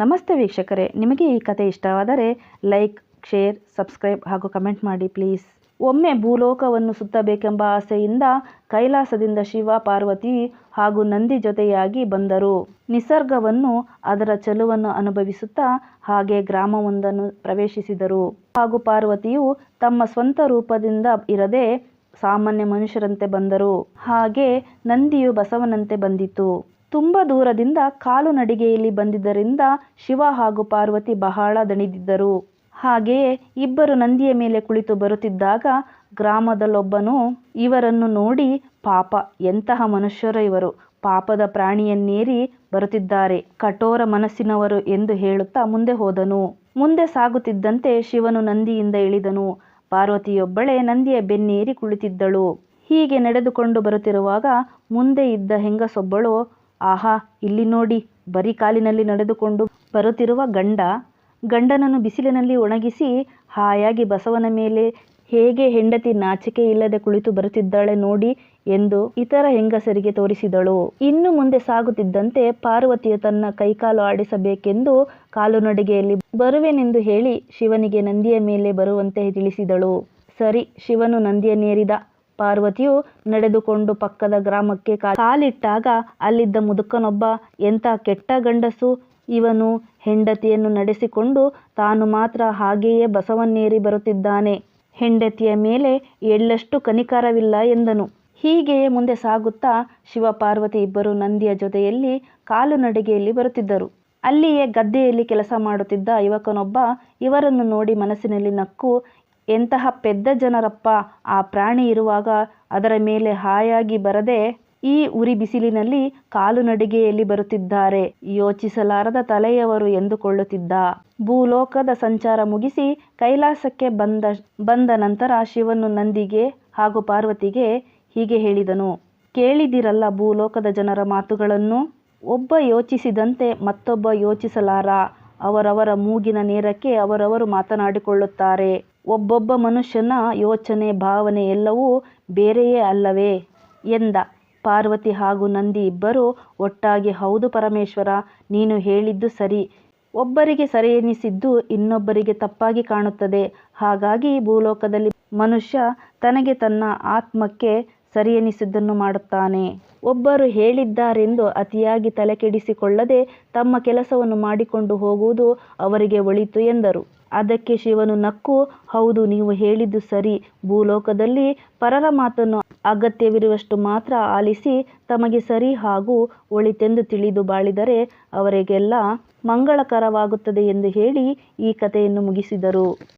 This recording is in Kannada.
ನಮಸ್ತೆ ವೀಕ್ಷಕರೇ. ನಿಮಗೆ ಈ ಕತೆ ಇಷ್ಟವಾದರೆ ಲೈಕ್, ಶೇರ್, ಸಬ್ಸ್ಕ್ರೈಬ್ ಹಾಗೂ ಕಮೆಂಟ್ ಮಾಡಿ ಪ್ಲೀಸ್. ಒಮ್ಮೆ ಭೂಲೋಕವನ್ನು ಸುತ್ತಬೇಕೆಂಬ ಆಸೆಯಿಂದ ಕೈಲಾಸದಿಂದ ಶಿವ, ಪಾರ್ವತಿ ಹಾಗೂ ನಂದಿ ಜೊತೆಯಾಗಿ ಬಂದರು. ನಿಸರ್ಗವನ್ನು ಅದರ ಚಲುವನ್ನು ಅನುಭವಿಸುತ್ತಾ ಹಾಗೆ ಗ್ರಾಮವೊಂದನ್ನು ಪ್ರವೇಶಿಸಿದರು. ಹಾಗೂ ಪಾರ್ವತಿಯು ತಮ್ಮ ಸ್ವಂತ ರೂಪದಿಂದ ಇರದೆ ಸಾಮಾನ್ಯ ಮನುಷ್ಯರಂತೆ ಬಂದರು. ಹಾಗೆ ನಂದಿಯು ಬಸವನಂತೆ ಬಂದಿತು. ತುಂಬ ದೂರದಿಂದ ಕಾಲು ನಡಿಗೆಯಲ್ಲಿ ಬಂದಿದ್ದರಿಂದ ಶಿವ ಹಾಗೂ ಪಾರ್ವತಿ ಬಹಳ ದಣಿದಿದ್ದರು. ಹಾಗೆಯೇ ಇಬ್ಬರು ನಂದಿಯ ಮೇಲೆ ಕುಳಿತು ಬರುತ್ತಿದ್ದಾಗ ಗ್ರಾಮದಲ್ಲೊಬ್ಬನು ಇವರನ್ನು ನೋಡಿ, ಪಾಪ, ಎಂತಹ ಮನುಷ್ಯರು ಇವರು. ಪಾಪದ ಪ್ರಾಣಿಯನ್ನೇರಿ ಬರುತ್ತಿದ್ದಾರೆ. ಕಠೋರ ಮನಸ್ಸಿನವರು ಎಂದು ಹೇಳುತ್ತಾ ಮುಂದೆ ಹೋದನು. ಮುಂದೆ ಸಾಗುತ್ತಿದ್ದಂತೆ ಶಿವನು ನಂದಿಯಿಂದ ಇಳಿದನು. ಪಾರ್ವತಿಯೊಬ್ಬಳೆ ನಂದಿಯ ಬೆನ್ನೇರಿ ಕುಳಿತಿದ್ದಳು. ಹೀಗೆ ನಡೆದುಕೊಂಡು ಬರುತ್ತಿರುವಾಗ ಮುಂದೆ ಇದ್ದ ಹೆಂಗಸೊಬ್ಬಳು ಆಹಾ, ಇಲ್ಲಿ ನೋಡಿ, ಬರೀ ಕಾಲಿನಲ್ಲಿ ನಡೆದುಕೊಂಡು ಬರುತ್ತಿರುವ ಗಂಡ, ಗಂಡನನ್ನು ಬಿಸಿಲಿನಲ್ಲಿ ಒಣಗಿಸಿ ಹಾಯಾಗಿ ಬಸವನ ಮೇಲೆ ಹೇಗೆ ಹೆಂಡತಿ ನಾಚಿಕೆ ಇಲ್ಲದೆ ಕುಳಿತು ಬರುತ್ತಿದ್ದಾಳೆ ನೋಡಿ ಎಂದು ಇತರ ಹೆಂಗಸರಿಗೆ ತೋರಿಸಿದಳು. ಇನ್ನು ಮುಂದೆ ಸಾಗುತ್ತಿದ್ದಂತೆ ಪಾರ್ವತಿಯು ತನ್ನ ಕೈಕಾಲು ಆಡಿಸಬೇಕೆಂದು ಕಾಲು ನಡಿಗೆಯಲ್ಲಿ ಬರುವೆನೆಂದು ಹೇಳಿ ಶಿವನಿಗೆ ನಂದಿಯ ಮೇಲೆ ಬರುವಂತೆ ತಿಳಿಸಿದಳು. ಸರಿ, ಶಿವನು ನಂದಿಯನ್ನೇರಿದ ಪಾರ್ವತಿಯು ನಡೆದುಕೊಂಡು ಪಕ್ಕದ ಗ್ರಾಮಕ್ಕೆ ಕಾಲಿಟ್ಟಾಗ ಅಲ್ಲಿದ್ದ ಮುದುಕನೊಬ್ಬ, ಎಂಥ ಕೆಟ್ಟ ಗಂಡಸು ಇವನು. ಹೆಂಡತಿಯನ್ನು ನಡೆಸಿಕೊಂಡು ತಾನು ಮಾತ್ರ ಹಾಗೆಯೇ ಬಸವನ್ನೇರಿ ಬರುತ್ತಿದ್ದಾನೆ. ಹೆಂಡತಿಯ ಮೇಲೆ ಎಳ್ಳಷ್ಟು ಕನಿಕರವಿಲ್ಲ ಎಂದನು. ಹೀಗೆಯೇ ಮುಂದೆ ಸಾಗುತ್ತಾ ಶಿವಪಾರ್ವತಿ ಇಬ್ಬರು ನಂದಿಯ ಜೊತೆಯಲ್ಲಿ ಕಾಲು ನಡಿಗೆಯಲ್ಲಿ ಬರುತ್ತಿದ್ದರು. ಅಲ್ಲಿಯೇ ಗದ್ದೆಯಲ್ಲಿ ಕೆಲಸ ಮಾಡುತ್ತಿದ್ದ ಯುವಕನೊಬ್ಬ ಇವರನ್ನು ನೋಡಿ ಮನಸ್ಸಿನಲ್ಲಿ ನಕ್ಕು ಎಂತಹ ಪೆದ್ದ ಜನರಪ್ಪ ಆ ಪ್ರಾಣಿ ಇರುವಾಗ ಅದರ ಮೇಲೆ ಹಾಯಾಗಿ ಬರದೆ ಈ ಉರಿ ಬಿಸಿಲಿನಲ್ಲಿ ಕಾಲು ನಡಿಗೆಯಲ್ಲಿ ಬರುತ್ತಿದ್ದಾರೆ ಯೋಚಿಸಲಾರದ ತಲೆಯವರು ಎಂದುಕೊಳ್ಳುತ್ತಿದ್ದ. ಭೂಲೋಕದ ಸಂಚಾರ ಮುಗಿಸಿ ಕೈಲಾಸಕ್ಕೆ ಬಂದ ಬಂದ ನಂತರ ಶಿವನು ನಂದಿಗೆ ಹಾಗೂ ಪಾರ್ವತಿಗೆ ಹೀಗೆ ಹೇಳಿದನು, ಕೇಳಿದಿರಲ್ಲ ಭೂಲೋಕದ ಜನರ ಮಾತುಗಳನ್ನು? ಒಬ್ಬ ಯೋಚಿಸಿದಂತೆ ಮತ್ತೊಬ್ಬ ಯೋಚಿಸಲಾರ. ಅವರವರ ಮೂಗಿನ ನೇರಕ್ಕೆ ಅವರವರು ಮಾತನಾಡಿಕೊಳ್ಳುತ್ತಾರೆ. ಒಬ್ಬೊಬ್ಬ ಮನುಷ್ಯನ ಯೋಚನೆ, ಭಾವನೆ ಎಲ್ಲವೂ ಬೇರೆಯೇ ಅಲ್ಲವೇ? ಎಂದ ಪಾರ್ವತಿ ಹಾಗೂ ನಂದಿ ಇಬ್ಬರು, ಒಟ್ಟಾಗಿ, ಹೌದು ಪರಮೇಶ್ವರ, ನೀನು ಹೇಳಿದ್ದು ಸರಿ. ಒಬ್ಬರಿಗೆ ಸರಿ ಎನಿಸಿದ್ದು ಇನ್ನೊಬ್ಬರಿಗೆ ತಪ್ಪಾಗಿ ಕಾಣುತ್ತದೆ. ಹಾಗಾಗಿ ಭೂಲೋಕದಲ್ಲಿ ಮನುಷ್ಯ ತನಗೆ ತನ್ನ ಆತ್ಮಕ್ಕೆ ಸರಿ ಎನಿಸಿದ್ದನ್ನು ಮಾಡುತ್ತಾನೆ. ಒಬ್ಬರು ಹೇಳಿದ್ದಾರೆಂದು ಅತಿಯಾಗಿ ತಲೆಕೆಡಿಸಿಕೊಳ್ಳದೆ ತಮ್ಮ ಕೆಲಸವನ್ನು ಮಾಡಿಕೊಂಡು ಹೋಗುವುದು ಅವರಿಗೆ ಒಳಿತು ಎಂದರು. ಅದಕ್ಕೆ ಶಿವನು, ನಕ್ಕು, ಹೌದು, ನೀವು ಹೇಳಿದ್ದು ಸರಿ. ಭೂಲೋಕದಲ್ಲಿ ಪರರ ಮಾತನ್ನು ಅಗತ್ಯವಿರುವಷ್ಟು ಮಾತ್ರ ಆಲಿಸಿ ತಮಗೆ ಸರಿ ಹಾಗೂ ಒಳಿತೆಂದು ತಿಳಿದು ಬಾಳಿದರೆ ಅವರಿಗೆಲ್ಲ ಮಂಗಳಕರವಾಗುತ್ತದೆ ಎಂದು ಹೇಳಿ ಈ ಕಥೆಯನ್ನು ಮುಗಿಸಿದರು.